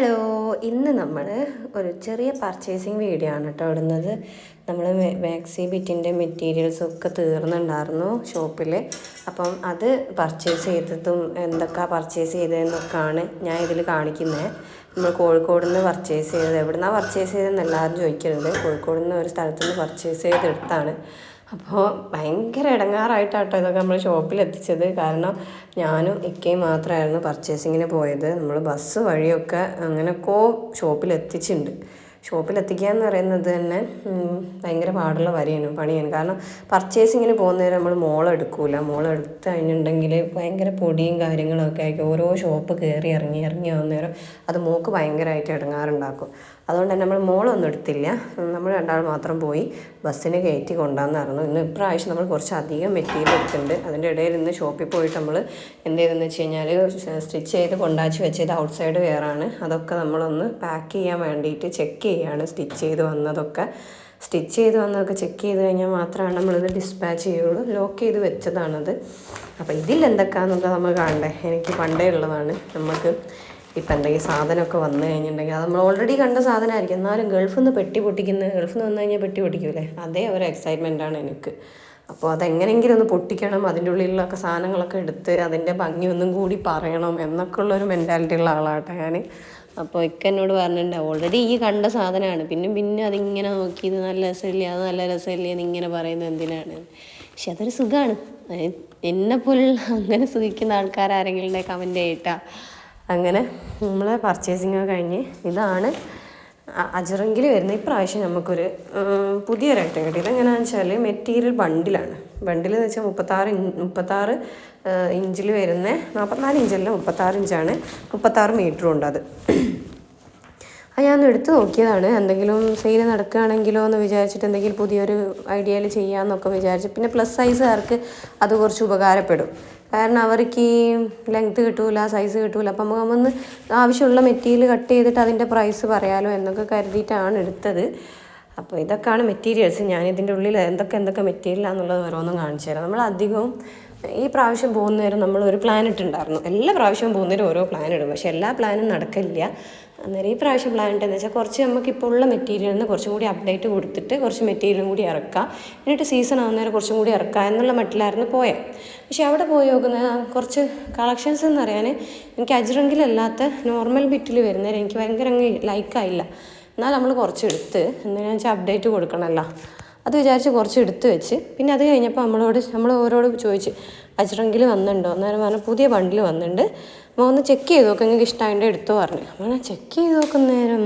Hello ഇന്ന് നമ്മൾ ഒരു ചെറിയ പർച്ചേസിങ് വീഡിയോ ആണ് കേട്ടോ ഇടുന്നത്. നമ്മൾ മാക്സി ബിറ്റിന്റെ മെറ്റീരിയൽസ് ഒക്കെ തീർന്നുണ്ടായിരുന്നു ഷോപ്പിൽ അപ്പം അത് പർച്ചേസ് ചെയ്തതും എന്തൊക്കെ പർച്ചേസ് ചെയ്തതെന്നൊക്കെയാണ് ഞാൻ ഇതിൽ കാണിക്കുന്നത് നമ്മൾ കോഴിക്കോട് നിന്ന് പർച്ചേസ് ചെയ്തത് എവിടുന്നാണ് പർച്ചേസ് ചെയ്തതെന്ന് എല്ലാവരും ചോദിക്കരുത്. കോഴിക്കോട് നിന്ന് ഒരു സ്ഥലത്ത് നിന്ന് പർച്ചേസ് ചെയ്തെടുത്താണ്. അപ്പോൾ ഭയങ്കര ഇടങ്ങാറായിട്ടാട്ടോ ഇതൊക്കെ നമ്മൾ ഷോപ്പിൽ എത്തിച്ചത് കാരണം ഞാനും ഇക്കയും മാത്രമായിരുന്നു പർച്ചേസിങ്ങിന് പോയത്. നമ്മൾ ബസ് വഴിയൊക്കെ അങ്ങനെയൊക്കെ ഷോപ്പിൽ എത്തിച്ചിട്ടുണ്ട് ഷോപ്പിൽ എത്തിക്കുക എന്ന് പറയുന്നത് തന്നെ ഭയങ്കര പാടുള്ള വരിയാണ് പണിയാണ്. കാരണം പർച്ചേസിങ്ങിന് പോകുന്നേരം നമ്മൾ മോളെടുക്കൂല മോളെടുത്ത് കഴിഞ്ഞിട്ടുണ്ടെങ്കിൽ ഭയങ്കര പൊടിയും കാര്യങ്ങളൊക്കെ ആയിരിക്കും. ഓരോ ഷോപ്പ് കയറി ഇറങ്ങി ഇറങ്ങി ആവുന്നേരം അത് മോക്ക് ഭയങ്കരമായിട്ട് ഇടങ്ങാറുണ്ടാക്കും. അതുകൊണ്ട് തന്നെ നമ്മൾ മോളൊന്നും എടുത്തില്ല. നമ്മൾ രണ്ടാൾ മാത്രം പോയി ബസ്സിന് കയറ്റി കൊണ്ടുവന്നായിരുന്നു ഇന്ന് ഇപ്രാവശ്യം നമ്മൾ കുറച്ചധികം മെറ്റീരിയൽ എടുത്തിട്ടുണ്ട്. അതിന്റെ ഇടയിൽ ഇന്ന് ഷോപ്പിൽ പോയിട്ട് നമ്മൾ എന്ത് ചെയ്തെന്ന് വെച്ച് കഴിഞ്ഞാൽ സ്റ്റിച്ച് ചെയ്ത് കൊണ്ടാച്ച് വെച്ചത് ഔട്ട് സൈഡ് വെയറാണ് അതൊക്കെ നമ്മളൊന്ന് പാക്ക് ചെയ്യാൻ വേണ്ടിയിട്ട് ചെക്ക് ചെയ്യുകയാണ് സ്റ്റിച്ച് ചെയ്ത് വന്നതൊക്കെ. സ്റ്റിച്ച് ചെയ്ത് വന്നതൊക്കെ ചെക്ക് ചെയ്ത് കഴിഞ്ഞാൽ മാത്രമാണ് നമ്മളിത് ഡിസ്പാച്ച് ചെയ്യുള്ളൂ. ലോക്ക് ചെയ്ത് വെച്ചതാണത്. അപ്പോൾ ഇതിൽ എന്തൊക്കെയാണെന്നുള്ളത് നമ്മൾ കാണണ്ടേ? എനിക്ക് പണ്ടേ ഉള്ളതാണ്. നമുക്ക് ഇപ്പം എന്തെങ്കിലും സാധനമൊക്കെ വന്നു കഴിഞ്ഞിട്ടുണ്ടെങ്കിൽ അത് നമ്മൾ ഓൾറെഡി കണ്ട സാധനമായിരിക്കും. എന്നാലും ഗൾഫിൽ നിന്ന് പെട്ടി പൊട്ടിക്കുന്നത് ഗൾഫിൽ നിന്ന് വന്നു കഴിഞ്ഞാൽ പെട്ടി പൊട്ടിക്കൂലേ? അതേ ഒരു എക്സൈറ്റ്മെന്റാണ് എനിക്ക്. അപ്പോൾ അതെങ്ങനെയെങ്കിലും ഒന്ന് പൊട്ടിക്കണം അതിന്റെ ഉള്ളിലൊക്കെ സാധനങ്ങളൊക്കെ എടുത്ത് അതിന്റെ ഭംഗി ഒന്നും കൂടി പറയണം എന്നൊക്കെ ഉള്ളൊരു മെന്റാലിറ്റി ഉള്ള ആളാട്ടെ ഞാൻ. അപ്പോൾ ഇക്ക എന്നോട് പറഞ്ഞിട്ടുണ്ട് ഓൾറെഡി ഈ കണ്ട സാധനമാണ്. പിന്നെ പിന്നെ അതിങ്ങനെ നോക്കി ഇത് നല്ല രസമില്ല അത് നല്ല രസമില്ല എന്ന് ഇങ്ങനെ പറയുന്നത് എന്തിനാണ്? പക്ഷെ അതൊരു സുഖമാണ്. എന്നെപ്പോലുള്ള അങ്ങനെ സുഖിക്കുന്ന ആൾക്കാരാരെങ്കിലും കമന്റ് ചെയ്യട്ടാ. അങ്ങനെ നമ്മൾ പർച്ചേസിങ് കഴിഞ്ഞ് ഇതാണ് അജറങ്കിൽ വരുന്ന ഇപ്രാവശ്യം നമുക്കൊരു പുതിയ ഐറ്റം കിട്ടി. ഇതെങ്ങനെയാണെന്ന് വെച്ചാൽ മെറ്റീരിയൽ ബണ്ടിലാണ് ബണ്ടിൽ എന്ന് വെച്ചാൽ മുപ്പത്താറ് മുപ്പത്താറ് ഇഞ്ചിൽ വരുന്ന നാൽപ്പത്തിനാല് ഇഞ്ചല്ല മുപ്പത്താറ് ഇഞ്ചാണ്. മുപ്പത്താറ് മീറ്ററും ഉണ്ട് അത് അത് ഞാൻ എടുത്ത് നോക്കിയതാണ്. എന്തെങ്കിലും സെയിൽ നടക്കുകയാണെങ്കിലോ എന്ന് വിചാരിച്ചിട്ട് എന്തെങ്കിലും പുതിയൊരു ഐഡിയയിൽ ചെയ്യാമെന്നൊക്കെ വിചാരിച്ചു. പിന്നെ പ്ലസ് സൈസുകാർക്ക് അത് കുറച്ച് ഉപകാരപ്പെടും. കാരണം അവർക്ക് ഈ ലെങ്ത് കിട്ടൂല സൈസ് കിട്ടൂല. അപ്പം നമുക്ക് ഒന്ന് ആവശ്യമുള്ള മെറ്റീരിയൽ കട്ട് ചെയ്തിട്ട് അതിന്റെ പ്രൈസ് പറയാലോ എന്നൊക്കെ കരുതിയിട്ടാണ് എടുത്തത്. അപ്പോൾ ഇതൊക്കെയാണ് മെറ്റീരിയൽസ് ഞാൻ ഇതിന്റെ ഉള്ളിൽ എന്തൊക്കെ എന്തൊക്കെ മെറ്റീരിയലാണെന്നുള്ളത് ഓരോന്നും കാണിച്ചു തരാം. നമ്മൾ അധികവും ഈ പ്രാവശ്യം പോകുന്നവരും നമ്മൾ ഒരു പ്ലാൻ ഇട്ടുണ്ടായിരുന്നു എല്ലാ പ്രാവശ്യവും പോകുന്നവരും ഓരോ പ്ലാൻ ഇടും. പക്ഷെ എല്ലാ പ്ലാനും നടക്കില്ല. അന്നേരം ഈ പ്രാവശ്യം പ്ലാൻ ഇട്ടെന്ന് വെച്ചാൽ കുറച്ച് നമുക്ക് ഇപ്പോൾ ഉള്ള മെറ്റീരിയലിൽ നിന്ന് കുറച്ചും കൂടി അപ്ഡേറ്റ് കൊടുത്തിട്ട് കുറച്ച് മെറ്റീരിയലും കൂടി ഇറക്കാം. എന്നിട്ട് സീസൺ ആവുന്നേരം കുറച്ചും കൂടി ഇറക്കാം എന്നുള്ള മട്ടിലായിരുന്നു പോയത് പക്ഷേ അവിടെ പോയി നോക്കുന്ന കുറച്ച് കളക്ഷൻസ് എന്ന് പറയാൻ എനിക്ക് അജ്രങ്കിലല്ലാത്ത നോർമൽ ബിറ്റിൽ വരുന്നവരെ എനിക്ക് ഭയങ്കര അങ്ങ് ലൈക്കായില്ല എന്നാൽ നമ്മൾ കുറച്ച് എടുത്ത് എന്താണെന്ന് വെച്ചാൽ അപ്ഡേറ്റ് കൊടുക്കണമല്ലോ അത് വിചാരിച്ച് കുറച്ച് എടുത്തു വെച്ച്. പിന്നെ അത് കഴിഞ്ഞപ്പോൾ നമ്മളോട് നമ്മൾ ഓരോട് ചോദിച്ച് അജ്രങ്കിൽ വന്നിട്ടുണ്ടോ? അന്നേരം പറഞ്ഞു പുതിയ ബണ്ടിൽ വന്നിട്ടുണ്ട്. അപ്പോൾ ഒന്ന് ചെക്ക് ചെയ്ത് നോക്കാം നിങ്ങൾക്ക് ഇഷ്ടമായിട്ട് എടുത്തു പറഞ്ഞു. അങ്ങനെ ചെക്ക് ചെയ്ത് നോക്കുന്നേരം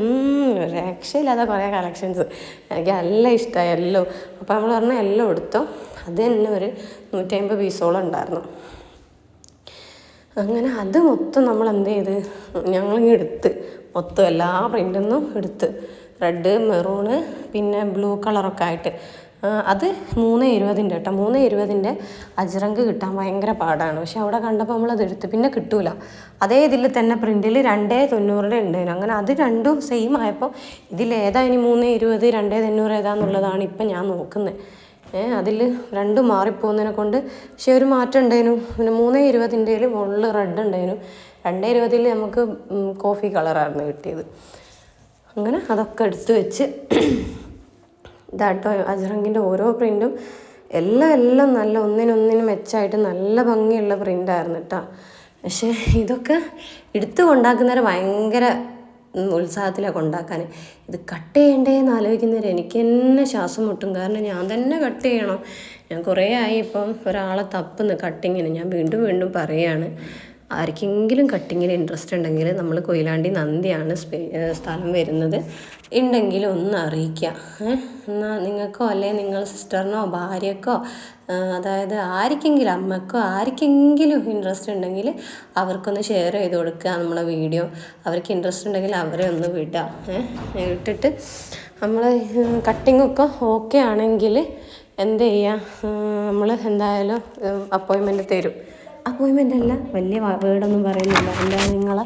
രക്ഷയില്ലാതെ കുറേ കളക്ഷൻസ് എനിക്ക് നല്ല ഇഷ്ടമായി എല്ലോ. അപ്പോൾ നമ്മൾ പറഞ്ഞു എല്ലാം എടുത്തോ. അത് തന്നെ ഒരു നൂറ്റമ്പത് പീസോളം ഉണ്ടായിരുന്നു. അങ്ങനെ അത് മൊത്തം നമ്മൾ എന്ത് ചെയ്ത്? ഞങ്ങളിങ്ങ് എടുത്ത്. മൊത്തം എല്ലാ പ്രിന്റൊന്നും എടുത്ത്. റെഡ് മെറൂണ് പിന്നെ ബ്ലൂ കളറൊക്കെ ആയിട്ട്. അത് മൂന്ന് ഇരുപതിന്റെ കേട്ടോ. മൂന്ന് ഇരുപതിന്റെ അജ്രങ്ക് കിട്ടാൻ ഭയങ്കര പാടാണ്. പക്ഷെ അവിടെ കണ്ടപ്പോൾ നമ്മളത് എടുത്ത് പിന്നെ കിട്ടൂല. അതേ ഇതിൽ തന്നെ പ്രിന്റിൽ രണ്ടേ തൊണ്ണൂറിന്റെ ഉണ്ടായിരുന്നു അങ്ങനെ അത് രണ്ടും സെയിം ആയപ്പോൾ ഇതിലേതാ ഇനി മൂന്ന് ഇരുപത് രണ്ടേ തൊണ്ണൂറ് ഏതാന്നുള്ളതാണ് ഇപ്പം ഞാൻ നോക്കുന്നത്. ഏഹ് അതിൽ രണ്ടും മാറിപ്പോകുന്നതിനെ കൊണ്ട് പക്ഷെ ഒരു മാറ്റം ഉണ്ടായിരുന്നു പിന്നെ മൂന്ന് ഇരുപതിന്റെ മുകളിൽ റെഡ് ഉണ്ടായിരുന്നു രണ്ടേ ഇരുപതിൽ നമുക്ക് കോഫി കളറായിരുന്നു കിട്ടിയത്. അങ്ങനെ അതൊക്കെ എടുത്തു വെച്ച് ഇതാട്ടോ അജറങ്കിന്റെ ഓരോ പ്രിന്റും എല്ലാം എല്ലാം നല്ല ഒന്നിനൊന്നിനും മെച്ചമായിട്ട് നല്ല ഭംഗിയുള്ള പ്രിന്റായിരുന്നു കേട്ടോ പക്ഷേ ഇതൊക്കെ എടുത്തു കൊണ്ടാക്കുന്നവരെ ഭയങ്കര ഉത്സാഹത്തിലൊക്കെ ഉണ്ടാക്കാൻ ഇത് കട്ട് ചെയ്യണ്ടേന്ന് ആലോചിക്കുന്നവർ എനിക്ക് തന്നെ ശ്വാസം മുട്ടും. കാരണം ഞാൻ തന്നെ കട്ട് ചെയ്യണം. ഞാൻ കുറേ ആയി ഇപ്പം ഒരാളെ തപ്പുന്നു കട്ടിങ്ങിന്. ഞാൻ വീണ്ടും വീണ്ടും പറയുകയാണ് ആർക്കെങ്കിലും കട്ടിങ്ങിൽ ഇൻട്രസ്റ്റ് ഉണ്ടെങ്കിൽ നമ്മൾ കൊയിലാണ്ടി നന്ദിയാണ് സ്ഥലം വരുന്നത്. ഉണ്ടെങ്കിൽ ഒന്ന് അറിയിക്കുക എന്നാൽ നിങ്ങൾക്കോ അല്ലെങ്കിൽ നിങ്ങൾ സിസ്റ്ററിനോ ഭാര്യക്കോ അതായത് ആർക്കെങ്കിലും അമ്മക്കോ ആർക്കെങ്കിലും ഇൻട്രസ്റ്റ് ഉണ്ടെങ്കിൽ അവർക്കൊന്ന് ഷെയർ ചെയ്ത് കൊടുക്കുക നമ്മളെ വീഡിയോ അവർക്ക് ഇൻട്രസ്റ്റ് ഉണ്ടെങ്കിൽ അവരെ ഒന്ന് വിടുക ഇട്ടിട്ട് നമ്മൾ കട്ടിങ്ങൊക്കെ ഓക്കെ ആണെങ്കിൽ എന്ത് ചെയ്യുക നമ്മൾ എന്തായാലും അപ്പോയിൻമെന്റ് തരും. അപ്പോയിൻമെന്റ് അല്ല വലിയ വേർഡൊന്നും പറയുന്നില്ല. എന്തായാലും നിങ്ങളെ?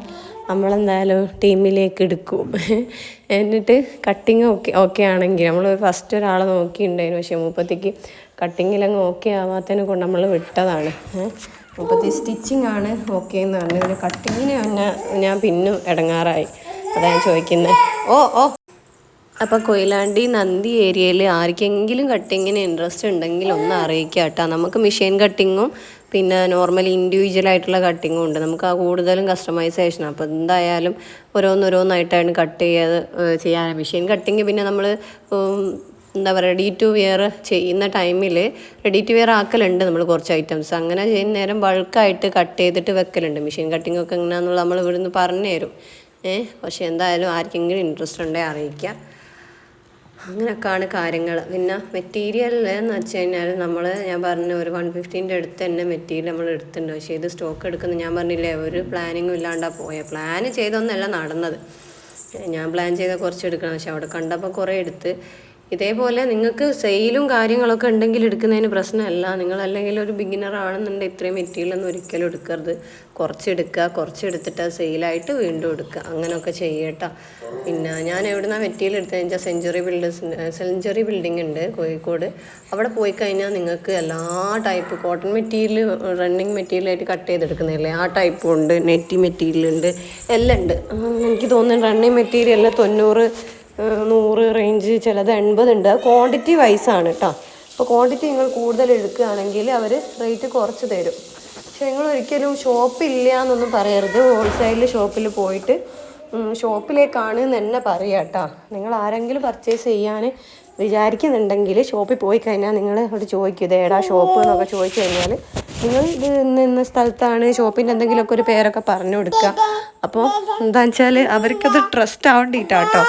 നമ്മളെന്തായാലും ടീമിലേക്ക് എടുക്കും. എന്നിട്ട് കട്ടിങ് ഓക്കെ ഓക്കെ ആണെങ്കിൽ നമ്മൾ ഫസ്റ്റ് ഒരാളെ നോക്കിയിട്ടുണ്ടായിരുന്നു. പക്ഷേ മുപ്പത്തേക്ക് കട്ടിങ്ങിലങ്ങ് ഓക്കെ ആവാത്തതിനെ കൊണ്ട് നമ്മൾ വിട്ടതാണ്. മുപ്പത്തി സ്റ്റിച്ചിങ് ആണ് ഓക്കെ എന്ന് പറഞ്ഞു. പിന്നെ കട്ടിങ്ങിന് തന്നെ ഞാൻ പിന്നും ഇടങ്ങാറായി. അതാണ് ചോദിക്കുന്നത് ഓ ഓ. അപ്പോൾ കൊയിലാണ്ടി നന്ദി ഏരിയയിൽ ആർക്കെങ്കിലും കട്ടിങ്ങിന് ഇൻട്രസ്റ്റ് ഉണ്ടെങ്കിൽ ഒന്ന് അറിയിക്കാം കേട്ടോ നമുക്ക് മെഷീൻ കട്ടിങ്ങും പിന്നെ നോർമൽ ഇൻഡിവിജ്വൽ ആയിട്ടുള്ള കട്ടിങ്ങും ഉണ്ട്. നമുക്ക് ആ കൂടുതലും കസ്റ്റമൈസേഷൻ അപ്പോൾ എന്തായാലും ഓരോന്നോരോന്നായിട്ടാണ് കട്ട് ചെയ്യാതെ ചെയ്യാൻ മെഷീൻ കട്ടിങ് പിന്നെ നമ്മൾ എന്താ പറയുക റെഡി ടു വെയർ ചെയ്യുന്ന ടൈമിൽ റെഡി ടു വെയർ ആക്കലുണ്ട് നമ്മൾ കുറച്ച് ഐറ്റംസ് അങ്ങനെ ചെയ്യുന്ന നേരം ബൾക്കായിട്ട് കട്ട് ചെയ്തിട്ട് വെക്കലുണ്ട്. മെഷീൻ കട്ടിങ്ങൊക്കെ ഒക്കെ എങ്ങനെയാണെന്നുള്ള നമ്മൾ ഇവിടുന്ന് പറഞ്ഞു തരും. ഏഹ് പക്ഷെ എന്തായാലും ആർക്കെങ്കിലും ഇൻട്രസ്റ്റ് ഉണ്ടെങ്കിൽ അറിയിക്കുക അങ്ങനെയൊക്കെയാണ് കാര്യങ്ങൾ പിന്നെ മെറ്റീരിയൽ എന്ന് വെച്ച് കഴിഞ്ഞാൽ നമ്മൾ ഞാൻ പറഞ്ഞ ഒരു വൺ ഫിഫ്റ്റീന്റെ അടുത്ത് തന്നെ മെറ്റീരിയൽ നമ്മൾ എടുത്തിട്ടുണ്ട്. പക്ഷേ ഇത് സ്റ്റോക്ക് എടുക്കുന്ന ഞാൻ പറഞ്ഞില്ലേ ഒരു പ്ലാനിങ്ങും ഇല്ലാണ്ടാ പോയ. പ്ലാൻ ചെയ്തൊന്നല്ല നടന്നത്. ഞാൻ പ്ലാൻ ചെയ്ത കുറച്ച് എടുക്കണം. പക്ഷെ അവിടെ കണ്ടപ്പോൾ കുറേ എടുത്ത് ഇതേപോലെ നിങ്ങൾക്ക് സെയിലും കാര്യങ്ങളൊക്കെ ഉണ്ടെങ്കിൽ എടുക്കുന്നതിന് പ്രശ്നമല്ല. നിങ്ങൾ അല്ലെങ്കിൽ ഒരു ബിഗിനർ ആണെന്നുണ്ടെങ്കിൽ ഇത്രയും മെറ്റീരിയൽ ഒന്നും ഒരിക്കലും എടുക്കരുത്. കുറച്ച് എടുക്കുക കുറച്ച് എടുത്തിട്ട് സെയിലായിട്ട് വീണ്ടും എടുക്കുക. അങ്ങനെയൊക്കെ ചെയ്യട്ടോ. പിന്നെ ഞാൻ എവിടുന്ന മെറ്റീരിയൽ എടുത്തതെന്ന് വെച്ചാൽ സെഞ്ചുറി ബിൽഡേഴ്സ് സെഞ്ചുറി ബിൽഡിംഗ് ഉണ്ട് കോഴിക്കോട്. അവിടെ പോയി കഴിഞ്ഞാൽ നിങ്ങൾക്ക് എല്ലാ ടൈപ്പ് കോട്ടൺ മെറ്റീരിയൽ റണ്ണിങ് മെറ്റീരിയലായിട്ട് കട്ട് ചെയ്തെടുക്കുന്നില്ലേ ആ ടൈപ്പും ഉണ്ട് നെറ്റി മെറ്റീരിയൽ ഉണ്ട് എല്ലാം ഉണ്ട്. എനിക്ക് തോന്നുന്നു റണ്ണിങ് മെറ്റീരിയൽ തൊണ്ണൂറ് നൂറ് റേഞ്ച് ചിലത് എൺപതുണ്ട്. ക്വാണ്ടിറ്റി വൈസ് ആണ് കേട്ടോ അപ്പോൾ ക്വാണ്ടിറ്റി നിങ്ങൾ കൂടുതൽ എടുക്കുകയാണെങ്കിൽ അവർ റേറ്റ് കുറച്ച് തരും. പക്ഷെ നിങ്ങൾ ഒരിക്കലും ഷോപ്പില്ല എന്നൊന്നും പറയരുത്. ഹോൾസെയിൽ ഷോപ്പിൽ പോയിട്ട് ഷോപ്പിലേക്കാണ് എന്ന് തന്നെ പറയുക കേട്ടോ നിങ്ങൾ ആരെങ്കിലും പർച്ചേസ് ചെയ്യാൻ വിചാരിക്കുന്നുണ്ടെങ്കിൽ ഷോപ്പിൽ പോയി കഴിഞ്ഞാൽ നിങ്ങൾ അവിടെ ചോദിക്കും ഏടാ ഷോപ്പ് എന്നൊക്കെ ചോദിച്ചു കഴിഞ്ഞാൽ നിങ്ങൾ ഇത് ഇന്ന് ഇന്ന സ്ഥലത്താണ് ഷോപ്പിന്റെ എന്തെങ്കിലുമൊക്കെ ഒരു പേരൊക്കെ പറഞ്ഞു കൊടുക്കുക. അപ്പോൾ എന്താണെന്ന് വെച്ചാൽ അവർക്കത് ട്രസ്റ്റ് ആവേണ്ടിയിട്ടാട്ടോ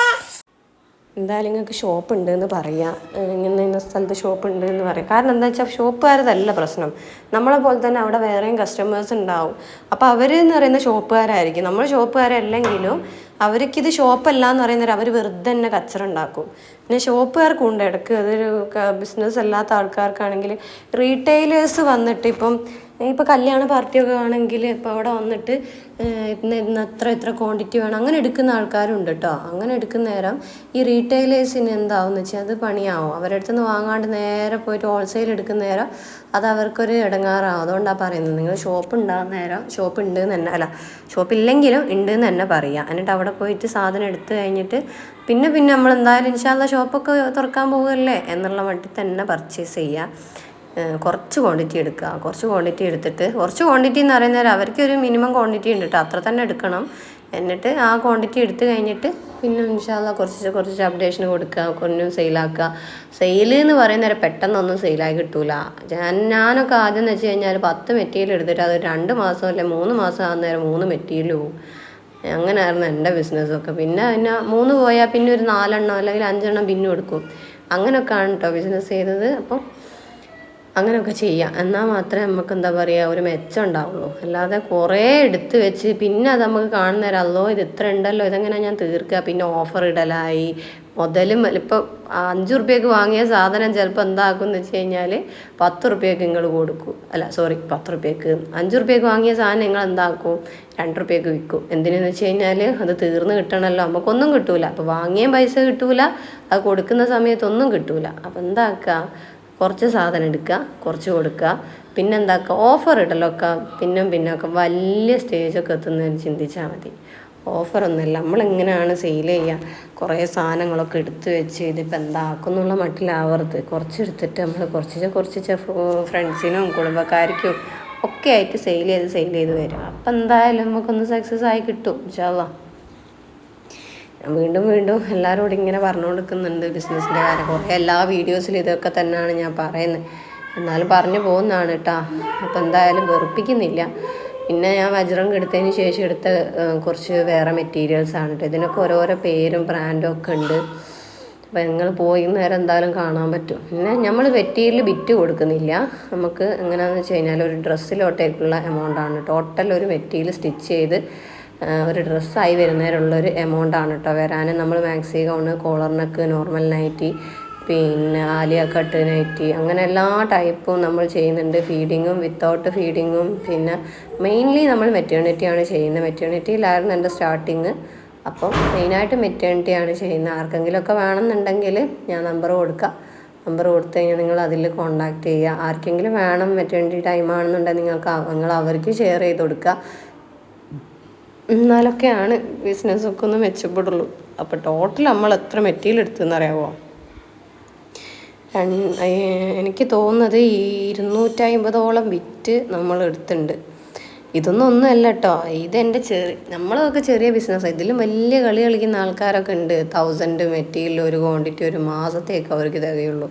എന്തായാലും നിങ്ങൾക്ക് ഷോപ്പ് ഉണ്ട് എന്ന് പറയാ. ഏഹ് ഇങ്ങനെ ഇന്ന സ്ഥലത്ത് ഷോപ്പ് ഉണ്ട് എന്ന് പറയാം. കാരണം എന്താ വെച്ചാൽ ഷോപ്പുകാരതല്ല പ്രശ്നം. നമ്മളെ പോലെ തന്നെ അവിടെ വേറെയും കസ്റ്റമേഴ്സ് ഉണ്ടാവും. അപ്പോൾ അവർ എന്ന് പറയുന്ന ഷോപ്പുകാരായിരിക്കും. നമ്മൾ ഷോപ്പുകാരല്ലെങ്കിലും അവർക്കിത് ഷോപ്പല്ല എന്ന് പറയുന്നവർ അവർ വെറുതെ തന്നെ കച്ചറ ഉണ്ടാക്കും. പിന്നെ ഷോപ്പുകാർക്ക് ഉണ്ട്. ഇടയ്ക്ക് അതൊരു ബിസിനസ് അല്ലാത്ത ആൾക്കാർക്കാണെങ്കിൽ റീറ്റെയിലേഴ്സ് വന്നിട്ട് ഇപ്പം ഇപ്പോൾ കല്യാണ പാർട്ടിയൊക്കെ ആണെങ്കിൽ ഇപ്പോൾ അവിടെ വന്നിട്ട് ഇന്ന് ഇന്ന് എത്ര എത്ര ക്വാണ്ടിറ്റി വേണം? അങ്ങനെ എടുക്കുന്ന ആൾക്കാരുണ്ട് കേട്ടോ അങ്ങനെ എടുക്കുന്ന നേരം ഈ റീറ്റെയിലേഴ്സിന് എന്താവും വെച്ചാൽ അത് പണിയാവും. അവരുടെ അടുത്ത് നിന്ന് വാങ്ങാണ്ട് നേരെ പോയിട്ട് ഹോൾസെയിൽ എടുക്കുന്ന നേരം അത് അവർക്കൊരു ഇടങ്ങാറാവും. അതുകൊണ്ടാണ് പറയുന്നത്. നിങ്ങൾ ഷോപ്പ് ഉണ്ടാകുന്ന നേരം ഷോപ്പ് ഉണ്ട് എന്ന് തന്നെ അല്ല ഷോപ്പ് ഇല്ലെങ്കിലും ഉണ്ട് എന്ന് തന്നെ പറയുക എന്നിട്ട് അവിടെ പോയിട്ട് സാധനം എടുത്തു കഴിഞ്ഞിട്ട് പിന്നെ പിന്നെ നമ്മൾ എന്തായാലും ഇൻഷാല്ല ഷോപ്പൊക്കെ തുറക്കാൻ പോകുമല്ലേ എന്നുള്ള മട്ടിൽ തന്നെ പർച്ചേസ് ചെയ്യുക കുറച്ച് ക്വാണ്ടിറ്റി എടുക്കുക. കുറച്ച് ക്വാണ്ടിറ്റി എടുത്തിട്ട് കുറച്ച് ക്വാണ്ടിറ്റി എന്ന് പറയുന്നത് അവർക്ക് ഒരു മിനിമം ക്വാണ്ടിറ്റി ഉണ്ട് കേട്ടോ അത്ര തന്നെ എടുക്കണം. എന്നിട്ട് ആ ക്വാണ്ടിറ്റി എടുത്തു കഴിഞ്ഞിട്ട് പിന്നെ ഇൻഷാല്ല കുറച്ച് കുറച്ച് അപ്ഡേഷൻ കൊടുക്കുക കൊന്നും സെയിലാക്കുക സെയിൽ എന്ന് പറയുന്നവരെ പെട്ടെന്നൊന്നും സെയിലായി കിട്ടൂല. ഞാൻ ഞാനൊക്കെ ആദ്യം എന്ന് വെച്ച് കഴിഞ്ഞാൽ പത്ത് മെറ്റീരിയൽ എടുത്തിട്ട് അത് രണ്ട് മാസം അല്ലെ മൂന്ന് മാസം ആകുന്ന നേരം മൂന്ന് മെറ്റീരിയൽ പോകും അങ്ങനെയായിരുന്നു എന്റെ ബിസിനസ്സൊക്കെ പിന്നെ പിന്നെ മൂന്ന് പോയാൽ പിന്നെ ഒരു നാലെണ്ണം അല്ലെങ്കിൽ അഞ്ചെണ്ണം പിന്നെ എടുക്കും. അങ്ങനെയൊക്കെയാണ് കേട്ടോ ബിസിനസ് ചെയ്തത്. അപ്പം അങ്ങനെയൊക്കെ ചെയ്യാം. എന്നാൽ മാത്രമേ നമുക്ക് എന്താ പറയുക ഒരു മെച്ചം ഉണ്ടാവുള്ളൂ. അല്ലാതെ കുറേ എടുത്ത് വെച്ച് പിന്നെ അത് നമുക്ക് കാണുന്ന അല്ലോ ഇത് ഇത്ര ഉണ്ടല്ലോ ഇതെങ്ങനെ ഞാൻ തീർക്കുക? പിന്നെ ഓഫർ ഇടലായി. മുതലും ഇപ്പോൾ അഞ്ച് റുപ്യക്ക് വാങ്ങിയ സാധനം ചിലപ്പോൾ എന്താക്കും എന്ന് വെച്ച് കഴിഞ്ഞാൽ പത്ത് റുപ്യക്ക് നിങ്ങൾ കൊടുക്കും. അല്ല സോറി പത്ത് റുപ്യക്ക്. അഞ്ച് റുപ്യക്ക് വാങ്ങിയ സാധനം നിങ്ങൾ എന്താക്കും? രണ്ട് റുപ്യക്ക് വിൽക്കും. എന്തിനെന്ന് വെച്ച് കഴിഞ്ഞാൽ അത് തീർന്ന് കിട്ടണമല്ലോ നമുക്കൊന്നും കിട്ടൂല. അപ്പോൾ വാങ്ങിയ പൈസ കിട്ടൂല. അത് കൊടുക്കുന്ന സമയത്തൊന്നും കിട്ടൂല. അപ്പോൾ എന്താക്കുക? കുറച്ച് സാധനം എടുക്കുക കുറച്ച് കൊടുക്കുക. പിന്നെ എന്താക്കുക? ഓഫർ ഇടലൊക്കെ പിന്നും പിന്നൊക്കെ വലിയ സ്റ്റേജൊക്കെ എത്തുന്നതിന് ചിന്തിച്ചാൽ മതി. ഓഫറൊന്നുമില്ല നമ്മളെങ്ങനെയാണ് സെയിൽ ചെയ്യുക? കുറേ സാധനങ്ങളൊക്കെ എടുത്ത് വെച്ച് ഇതിപ്പോൾ എന്താക്കും എന്നുള്ള മട്ടിലാവരുത് കുറച്ച് എടുത്തിട്ട് നമ്മൾ കുറച്ച് കുറച്ച് ഫ്രണ്ട്സിനും കുടുംബക്കാർക്കും ഒക്കെ ആയിട്ട് സെയിൽ ചെയ്ത് സെയിൽ ചെയ്ത് വരും. അപ്പം എന്തായാലും നമുക്കൊന്ന് സക്സസ് ആയി കിട്ടും. ഞാൻ വീണ്ടും വീണ്ടും എല്ലാവരോടും ഇങ്ങനെ പറഞ്ഞു കൊടുക്കുന്നുണ്ട് ബിസിനസ്സിന്റെ കാര്യം. കുറേ എല്ലാ വീഡിയോസിലും ഇതൊക്കെ തന്നെയാണ് ഞാൻ പറയുന്നത്. എന്നാലും പറഞ്ഞു പോകുന്നതാണ് കേട്ടോ. അപ്പോൾ എന്തായാലും വെറുപ്പിക്കുന്നില്ല. പിന്നെ ഞാൻ വജ്രം എടുത്തതിന് ശേഷം എടുത്ത കുറച്ച് വേറെ മെറ്റീരിയൽസ് ആണ് കേട്ടോ. ഇതിനൊക്കെ ഓരോരോ പേരും ബ്രാൻഡും ഒക്കെ ഉണ്ട്. അപ്പോൾ നിങ്ങൾ പോയി നേരം എന്തായാലും കാണാൻ പറ്റും. പിന്നെ നമ്മൾ മെറ്റീരിയൽ ബിറ്റ് കൊടുക്കുന്നില്ല. നമുക്ക് എങ്ങനെയാണെന്ന് വെച്ച് കഴിഞ്ഞാൽ ഒരു ഡ്രസ്സിലോട്ടേക്കുള്ള എമൗണ്ട് ആണ്. ടോട്ടൽ ഒരു മെറ്റീരിയൽ സ്റ്റിച്ച് ചെയ്ത് ഒരു ഡ്രസ്സായി വരുന്നതിനുള്ളൊരു ആണ് കേട്ടോ വരാൻ നമ്മൾ maxi gown collar neck normal nighty പിന്നെ ആലിയ കട്ട് നൈറ്റി അങ്ങനെ എല്ലാ ടൈപ്പും നമ്മൾ ചെയ്യുന്നുണ്ട്. ഫീഡിങ്ങും വിത്തൗട്ട് ഫീഡിങ്ങും പിന്നെ മെയിൻലി നമ്മൾ മെറ്റേണിറ്റി ആണ് ചെയ്യുന്നത്. മെറ്റേണിറ്റിയിലായിരുന്നു എന്റെ സ്റ്റാർട്ടിങ് അപ്പം മെയിനായിട്ട് മെറ്റേണിറ്റി ആണ് ചെയ്യുന്നത്. ആർക്കെങ്കിലുമൊക്കെ വേണമെന്നുണ്ടെങ്കിൽ ഞാൻ നമ്പർ കൊടുക്കാം. നമ്പർ കൊടുത്തു കഴിഞ്ഞാൽ നിങ്ങൾ അതിൽ കോൺടാക്റ്റ് ചെയ്യുക. ആർക്കെങ്കിലും വേണം മെറ്റേണിറ്റി ടൈം ആണെന്നുണ്ടെങ്കിൽ നിങ്ങൾക്ക് നിങ്ങൾ അവർക്ക് ഷെയർ ചെയ്ത് കൊടുക്കുക. എന്നാലൊക്കെയാണ് ബിസിനസ്സൊക്കെ ഒന്ന് മെച്ചപ്പെടുള്ളൂ. അപ്പോൾ ടോട്ടൽ നമ്മൾ എത്ര മെറ്റീരിയൽ എടുത്തെന്ന് അറിയാമോ എനിക്ക് തോന്നുന്നത് ഈ ഇരുന്നൂറ്റമ്പതോളം വിറ്റ് നമ്മൾ എടുത്തിട്ടുണ്ട്. ഇതൊന്നും ഒന്നുമല്ല കേട്ടോ ഇതെന്റെ ചെറിയ നമ്മളൊക്കെ ചെറിയ ബിസിനസ്സാണ് ഇതിലും വലിയ കളി കളിക്കുന്ന ആൾക്കാരൊക്കെ ഉണ്ട്. തൗസൻഡ് മെറ്റീരിയൽ ഒരു ക്വാണ്ടിറ്റി ഒരു മാസത്തേക്ക് അവർക്ക് തികയുള്ളൂ.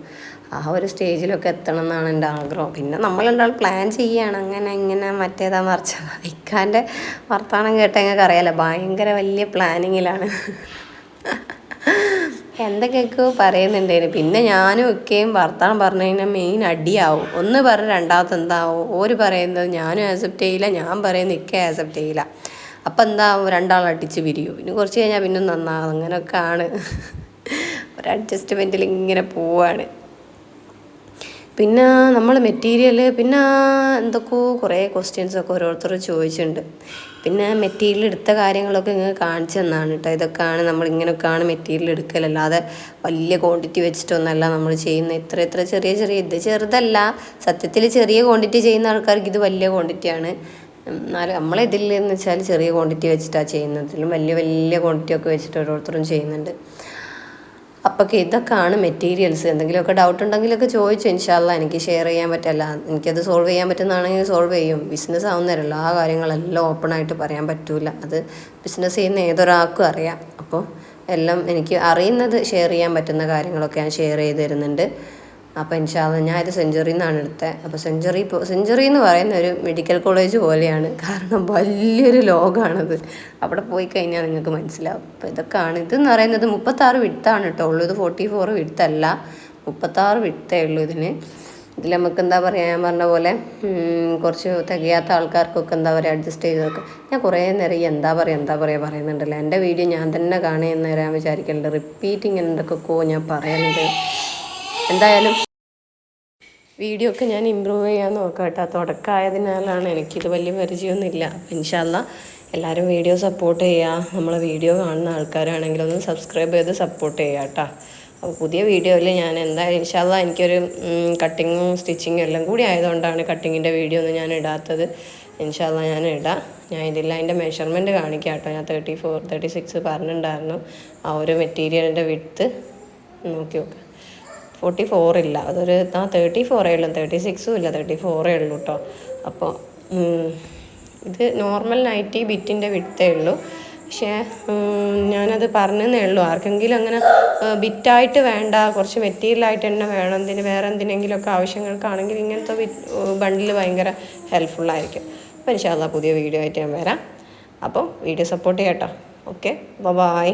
ആ ഒരു സ്റ്റേജിലൊക്കെ എത്തണം എന്നാണ് എന്റെ ആഗ്രഹം. പിന്നെ നമ്മൾ പ്ലാൻ ചെയ്യുകയാണ് അങ്ങനെ ഇങ്ങനെ മറ്റേതാ മറിച്ചതാ ഇക്കാന്റെ വർത്തമാനം കേട്ടെങ്കിൽ അറിയാലോ. ഭയങ്കര വലിയ പ്ലാനിങ്ങിലാണ് എന്തൊക്കെയൊക്കെയോ പറയുന്നുണ്ടായിരുന്നു. പിന്നെ ഞാനും ഒക്കെയും വർത്താനം പറഞ്ഞു കഴിഞ്ഞാൽ മെയിൻ അടിയാവും. ഒന്ന് പറഞ്ഞ് രണ്ടാമത്തെ എന്താവും? ഓര് പറയുന്നത് ഞാനും ആക്സെപ്റ്റ് ചെയ്യില്ല ഞാൻ പറയുന്നത് ഇക്ക ആക്സെപ്റ്റ് ചെയ്യില്ല. അപ്പം എന്താവും? രണ്ടാൾ അടിച്ച് പിരിയും. പിന്നെ കുറച്ച് കഴിഞ്ഞാൽ പിന്നെ നന്നാവും. അങ്ങനെയൊക്കെ ആണ്. ഒരു അഡ്ജസ്റ്റ്മെന്റിൽ ഇങ്ങനെ പോവാണ്. പിന്നെ നമ്മൾ മെറ്റീരിയൽ പിന്നെ എന്തൊക്കെയോ കുറേ ക്വസ്റ്റ്യൻസൊക്കെ ഓരോരുത്തർ ചോദിച്ചിട്ടുണ്ട്. പിന്നെ മെറ്റീരിയൽ എടുത്ത കാര്യങ്ങളൊക്കെ ഇങ്ങനെ കാണിച്ചു തന്നാണ് കേട്ടോ. ഇതൊക്കെയാണ് നമ്മൾ ഇങ്ങനെയൊക്കെയാണ് മെറ്റീരിയൽ എടുക്കലല്ലാതെ വലിയ ക്വാണ്ടിറ്റി വെച്ചിട്ടൊന്നല്ല നമ്മൾ ചെയ്യുന്നത്. ഇത്ര ഇത്ര ചെറിയ ചെറിയ ഇത് ചെറുതല്ല. സത്യത്തിൽ ചെറിയ ക്വാണ്ടിറ്റി ചെയ്യുന്ന ആൾക്കാർക്ക് ഇത് വലിയ ക്വാണ്ടിറ്റിയാണ് എന്നാലും നമ്മളെ ഇതിൽ എന്ന് വെച്ചാൽ ചെറിയ ക്വാണ്ടിറ്റി വെച്ചിട്ടാണ് ചെയ്യുന്നതിലും വലിയ വലിയ ക്വാണ്ടിറ്റി ഒക്കെ വെച്ചിട്ട് ഓരോരുത്തരും ചെയ്യുന്നുണ്ട്. അപ്പോൾ ഇതൊക്കെയാണ് മെറ്റീരിയൽസ് എന്തെങ്കിലുമൊക്കെ ഡൗട്ട് ഉണ്ടെങ്കിലൊക്കെ ചോദിച്ചു. ഇൻഷാല്ല എനിക്ക് ഷെയർ ചെയ്യാൻ പറ്റില്ല. എനിക്കത് സോൾവ് ചെയ്യാൻ പറ്റുന്നതാണെങ്കിൽ സോൾവ് ചെയ്യും. ബിസിനസ് ആവുന്നവരല്ലോ ആ കാര്യങ്ങളെല്ലാം ഓപ്പൺ ആയിട്ട് പറയാൻ പറ്റൂല. അത് ബിസിനസ് ചെയ്യുന്ന ഏതൊരാൾക്കും അറിയാം. അപ്പോൾ എല്ലാം എനിക്ക് അറിയുന്നത് ഷെയർ ചെയ്യാൻ പറ്റുന്ന കാര്യങ്ങളൊക്കെ ഞാൻ ഷെയർ ചെയ്ത് തരുന്നുണ്ട്. അപ്പോൾ ഇൻഷാല്ല ഞാൻ ഇത് സെഞ്ചുറിയിൽ നിന്നാണ് എടുത്തത് അപ്പോൾ സെഞ്ചുറി സെഞ്ചുറി എന്ന് പറയുന്ന ഒരു മെഡിക്കൽ കോളേജ് പോലെയാണ്. കാരണം വലിയൊരു ലോകമാണത് അവിടെ പോയി കഴിഞ്ഞാൽ നിങ്ങൾക്ക് മനസ്സിലാവും. അപ്പോൾ ഇതൊക്കെയാണ്. ഇതെന്ന് പറയുന്നത് മുപ്പത്താറ് വിടുത്താണ് കേട്ടോ ഉള്ളൂ. ഇത് ഫോർട്ടി ഫോർ വിടുത്തല്ല മുപ്പത്താറ് വിടുത്തേ ഉള്ളൂ ഇതിന്. ഇതിൽ നമുക്ക് എന്താ പറയുക ഞാൻ പറഞ്ഞ പോലെ കുറച്ച് തികയാത്ത ആൾക്കാർക്കൊക്കെ എന്താ പറയുക അഡ്ജസ്റ്റ് ചെയ്ത് വെക്കാം ഞാൻ കുറേ നേരം എന്താ പറയുക എന്താ പറയുക പറയുന്നുണ്ടല്ലോ. എന്റെ വീഡിയോ ഞാൻ തന്നെ കാണുമെന്ന് വരാൻ വിചാരിക്കലുണ്ട്. റിപ്പീറ്റിങ് എന്തൊക്കെയോ ഞാൻ പറയുന്നുണ്ട്. എന്തായാലും വീഡിയോ ഒക്കെ ഞാൻ ഇമ്പ്രൂവ് ചെയ്യാൻ നോക്കാം കേട്ടോ. തുടക്കമായതിനാലാണ് എനിക്കിത് വലിയ പരിചയമൊന്നുമില്ല. ഇൻഷാല്ല എല്ലാവരും വീഡിയോ സപ്പോർട്ട് ചെയ്യുക നമ്മളെ വീഡിയോ കാണുന്ന ആൾക്കാരാണെങ്കിൽ ഒന്ന് സബ്സ്ക്രൈബ് ചെയ്ത് സപ്പോർട്ട് ചെയ്യുക കേട്ടോ. അപ്പോൾ പുതിയ വീഡിയോയിൽ ഞാൻ എന്തായാലും ഇൻഷാല്ല എനിക്കൊരു കട്ടിങ്ങും സ്റ്റിച്ചിങ്ങും എല്ലാം കൂടി ആയതുകൊണ്ടാണ് കട്ടിങ്ങിന്റെ വീഡിയോ ഒന്നും ഞാൻ ഇടാത്തത്. ഇൻഷാല്ല ഞാൻ ഇടാം. ഞാൻ ഇതിൽ അതിന്റെ മെഷർമെന്റ് കാണിക്കാം കേട്ടോ. ഞാൻ തേർട്ടി ഫോർ തേർട്ടി സിക്സ് പറഞ്ഞിട്ടുണ്ടായിരുന്നു. ആ ഒരു മെറ്റീരിയലിന്റെ വിട്ത്ത് നോക്കി നോക്കാം. ഫോർട്ടി ഫോറില്ല അതൊരു ആ തേർട്ടി ഫോറേ ഉള്ളൂ. തേർട്ടി സിക്സും ഇല്ല. തേർട്ടി ഫോറേ ഉള്ളൂ കേട്ടോ അപ്പോൾ ഇത് നോർമൽ നൈറ്റി ബിറ്റിന്റെ വിട്ടേ ഉള്ളൂ. പക്ഷേ ഞാനത് പറഞ്ഞതേ ഉള്ളൂ. ആർക്കെങ്കിലും അങ്ങനെ ബിറ്റായിട്ട് വേണ്ട കുറച്ച് മെറ്റീരിയലായിട്ട് തന്നെ വേണം എന്തിന് വേറെ എന്തിനെങ്കിലുമൊക്കെ ആവശ്യങ്ങൾക്കാണെങ്കിൽ ഇങ്ങനത്തെ ബണ്ടിൽ ഭയങ്കര ഹെൽപ്ഫുള്ളായിരിക്കും. അപ്പോൾ ഇൻഷാല്ല പുതിയ വീഡിയോ ആയിട്ട് ഞാൻ വരാം. അപ്പോൾ വീഡിയോ സപ്പോർട്ട് ചെയ്യാം കേട്ടോ ഓക്കെ. ബൈ